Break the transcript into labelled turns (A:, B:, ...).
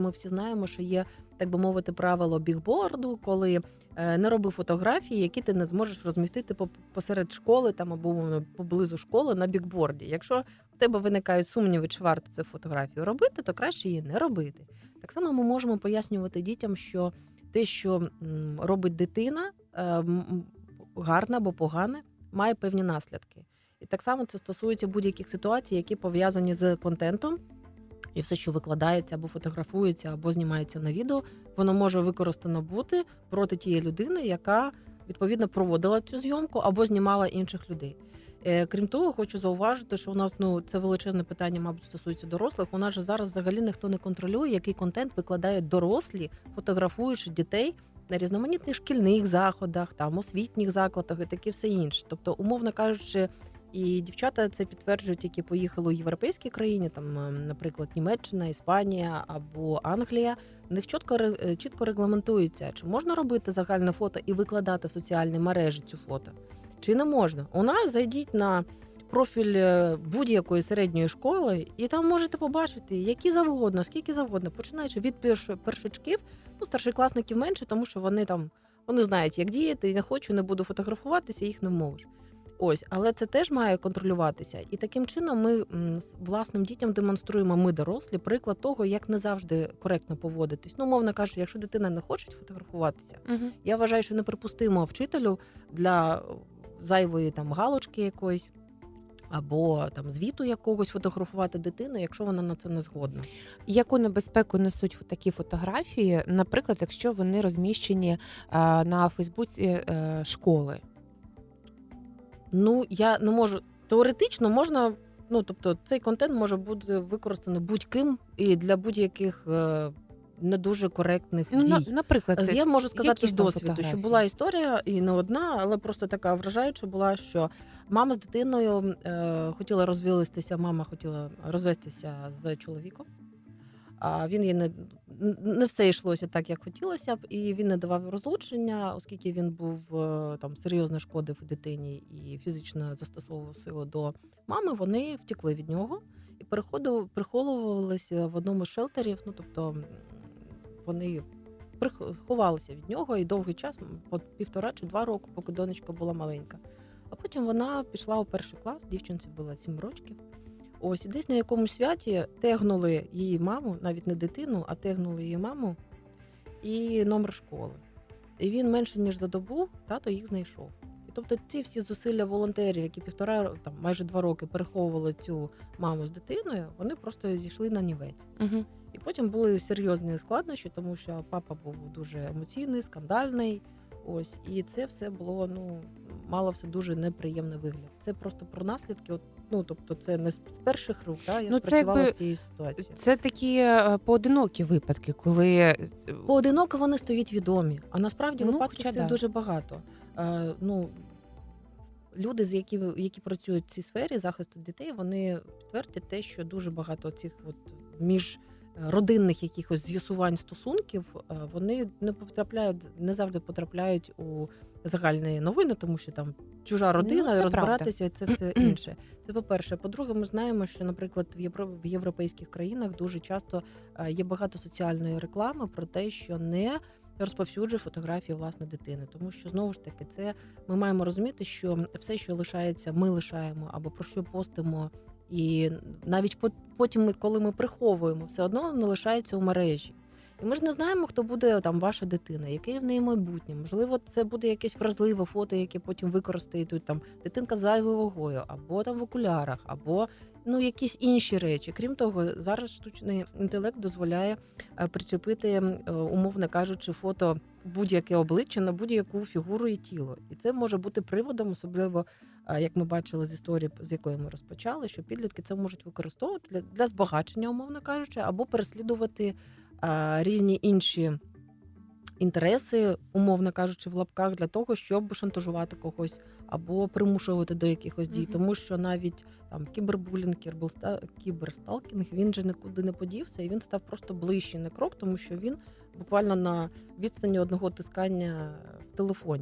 A: Ми всі знаємо, що є, так би мовити, правило бігборду, коли е, не роби фотографії, які ти не зможеш розмістити посеред школи там або поблизу школи на бікборді. Якщо в тебе виникають сумніви, чи варто цю фотографію робити, то краще її не робити. Так само ми можемо пояснювати дітям, що те, що робить дитина, е, м, гарне або погане, має певні наслідки. І так само це стосується будь-яких ситуацій, які пов'язані з контентом. І все, що викладається або фотографується, або знімається на відео, воно може використано бути проти тієї людини, яка відповідно проводила цю зйомку або знімала інших людей. Е, Крім того, хочу зауважити, що у нас ну це величезне питання, мабуть, стосується дорослих. У нас же зараз взагалі ніхто не контролює, який контент викладають дорослі, фотографуючи дітей на різноманітних шкільних заходах, там освітніх закладах і таке все інше. Тобто, умовно кажучи, і дівчата це підтверджують, які поїхали у європейські країни, там, е, наприклад, Німеччина, Іспанія або Англія. В них чітко е, чітко регламентується, чи можна робити загальне фото і викладати в соціальні мережі цю фото, чи не можна. У нас зайдіть на профіль е, будь-якої середньої школи, і там можете побачити, які завгодно, скільки завгодно, починаючи від перш- першачків, ну старшокласників менше, тому що вони там вони знають, як діяти, не хочу, не буду фотографуватися, їх не вмовиш. Ось, але це теж має контролюватися. І таким чином ми з власним дітям демонструємо ми дорослі приклад того, як не завжди коректно поводитись. Ну, мовно кажучи, якщо дитина не хоче фотографуватися,
B: Мгм.
A: я вважаю, що неприпустимо вчителю для зайвої там галочки якоїсь. Або там звіту якогось фотографувати дитину, якщо вона на це не згодна.
B: Яку небезпеку несуть такі фотографії, наприклад, якщо вони розміщені на Фейсбуці е, школи?
A: Ну я не можу теоретично можна. Ну тобто, цей контент може бути використаний будь-ким і для будь-яких е, не дуже коректних
B: Ну,
A: дій.
B: наприклад,
A: Я можу сказати з досвіду, що була історія і не одна, але просто така вражаюча була, що мама з дитиною е, хотіла розвестися, мама хотіла розвестися з чоловіком. А він їй не, не все йшлося так, як хотілося б, і він не давав розлучення, оскільки він був е, там серйозно шкодив дитині і фізично застосовував силу до мами. Вони втекли від нього і приховувалися в одному з шелтерів. Ну тобто вони ховалися від нього і довгий час, по півтора чи два роки, поки донечка була маленька. А потім вона пішла у перший клас, дівчинці було сім років. Ось і десь на якомусь святі тегнули її маму, навіть не дитину, а тегнули її маму і номер школи. І він менше ніж за добу тато їх знайшов. І тобто ці всі зусилля волонтерів, які півтора там майже два роки переховували цю маму з дитиною, вони просто зійшли на нівець.
B: Мгм.
A: І потім були серйозні складнощі, тому що папа був дуже емоційний, скандальний. Ось і це все було ну мало все дуже неприємний вигляд. Це просто про наслідки. От, ну тобто, це не з перших рук, та я
B: Ну, це
A: працювала
B: якби-
A: з цією ситуацією.
B: Це такі е, поодинокі випадки, коли е,
A: Поодиноко вони стають відомі, а насправді
B: Ну,
A: випадків
B: хоча
A: це
B: да.
A: дуже багато. Е, ну, люди, з які, які працюють в цій сфері захисту дітей, вони підтвердять те, що дуже багато цих от між родинних якихось з'ясувань стосунків е, вони не потрапляють, не завжди потрапляють у загальні новини, тому що там чужа родина,
B: Ну,
A: розбиратися, і це все інше. Це по-перше. По-друге, ми знаємо, що, наприклад, в Євро- в європейських країнах дуже часто е, є багато соціальної реклами про те, що не розповсюджує фотографії власне дитини, тому що знову ж таки це ми маємо розуміти, що все, що лишається, ми лишаємо або про що постимо, і навіть по- потім, коли ми приховуємо, все одно воно лишається у мережі. І ми ж не знаємо, хто буде там ваша дитина, яке в неї майбутнє. Можливо, це буде якесь вразливе фото, яке потім використають там дитинка з зайвою вагою, або там в окулярах, або ну якісь інші речі. Крім того, зараз штучний інтелект дозволяє е, причепити, е, умовно кажучи, фото будь-яке обличчя на будь-яку фігуру і тіло. І це може бути приводом, особливо е, як ми бачили з історії, з якої ми розпочали, що підлітки це можуть використовувати для, збагачення, умовно кажучи, або переслідувати різні інші. Інтереси, умовно кажучи, в лапках для того, щоб шантажувати когось або примушувати до якихось дій, тому що навіть там кібербулінг, кіберста- кіберсталкінг, він же нікуди не подівся, і він став просто ближчий на крок, тому що він буквально на відстані одного тискання в телефоні.